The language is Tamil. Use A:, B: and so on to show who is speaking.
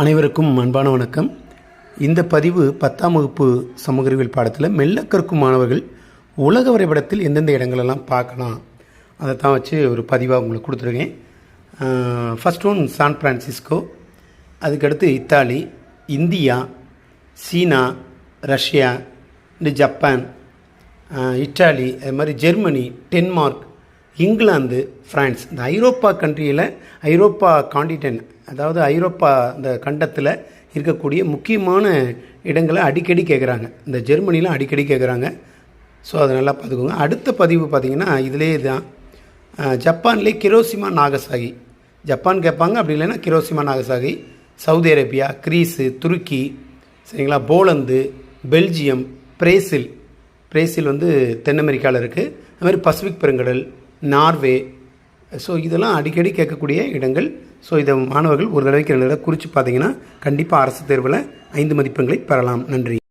A: அனைவருக்கும் அன்பான வணக்கம். இந்த பதிவு பத்தாம் வகுப்பு சமூக அறிவியல் பாடத்தில் மெல்ல கற்கும் மாணவர்கள் உலக வரைபடத்தில் எந்தெந்த இடங்களெல்லாம் பார்க்கலாம். அதை தான் வச்சு ஒரு பதிவாக உங்களுக்கு கொடுத்துருக்கேன். ஃபஸ்ட் ஒன் சான் பிரான்சிஸ்கோ அதுக்கடுத்து இத்தாலி இந்தியா சீனா ரஷ்யா இந்த ஜப்பான் இட்டாலி அது மாதிரி ஜெர்மனி டென்மார்க் இங்கிலாந்து ஃப்ரான்ஸ் இந்த ஐரோப்பா கண்ட்ரியில் ஐரோப்பா காண்டினென்ட் அதாவது ஐரோப்பா இந்த கண்டத்தில் இருக்கக்கூடிய முக்கியமான இடங்களை அடிக்கடி கேட்குறாங்க இந்த ஜெர்மனிலாம் அடிக்கடி கேட்குறாங்க ஸோ அதை நல்லா பார்த்துக்கோங்க. அடுத்த பதிவு பார்த்திங்கன்னா இதிலே தான் ஜப்பான்லேயே கிரோசிமா நாகசாகி. ஜப்பான் கேட்பாங்க அப்படி இல்லைன்னா Hiroshima Nagasaki Saudi Arabia Greece துருக்கி சரிங்களா? Poland Belgium Brazil. பிரேசில் வந்து தென் அமெரிக்காவில் இருக்குது அது மாதிரி பசிபிக் பெருங்கடல் நார்வே. ஸோ இதெல்லாம் அடிக்கடி கேட்கக்கூடிய இடங்கள். ஸோ இதை மாணவர்கள் ஒரு தடவைக்கு ரெண்டு தடவை குறித்து பார்த்தீங்கன்னா கண்டிப்பாக அரசு தேர்வில் ஐந்து மதிப்பெண்களை பெறலாம். நன்றி.